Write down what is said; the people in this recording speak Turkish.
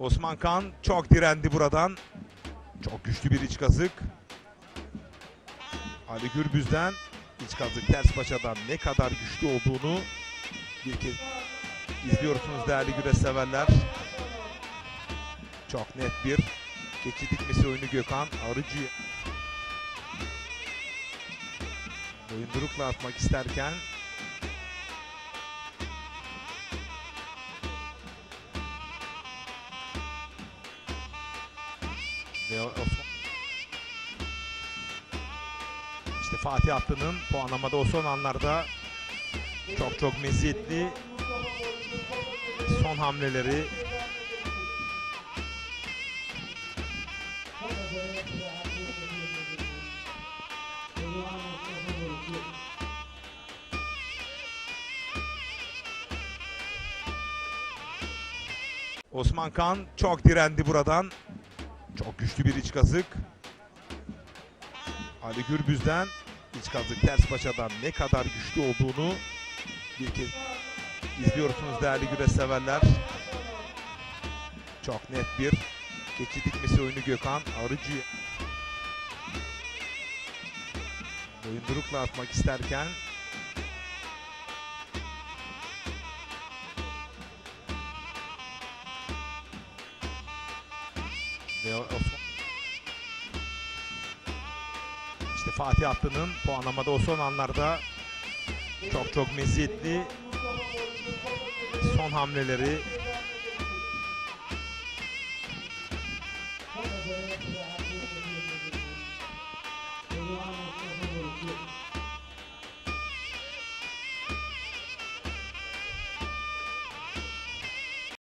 Osman Kan çok direndi buradan. Çok güçlü bir iç kazık. Ali Gürbüz'den iç kazık ters paçadan ne kadar güçlü olduğunu bir kez izliyorsunuz değerli güreş severler. Çok net bir keçi dikmesi oyunu Gökhan Arıcı. Boyundurukla atmak isterken ve işte Fatih Atlı'nın puanlamada o son anlarda çok çok meziyetli son hamleleri Osman Kan çok direndi buradan. Çok güçlü bir iç kazık. Ali Gürbüz'den iç kazık ters paçadan ne kadar güçlü olduğunu bir kez izliyorsunuz değerli güreş severler. Çok net bir keçi dikmesi oyunu Gökhan Arıcı. Boyundurukla atmak isterken Ve o, o son... İşte Fatih Atlı'nın puanlamada o son anlarda çok çok meziyetli son hamleleri.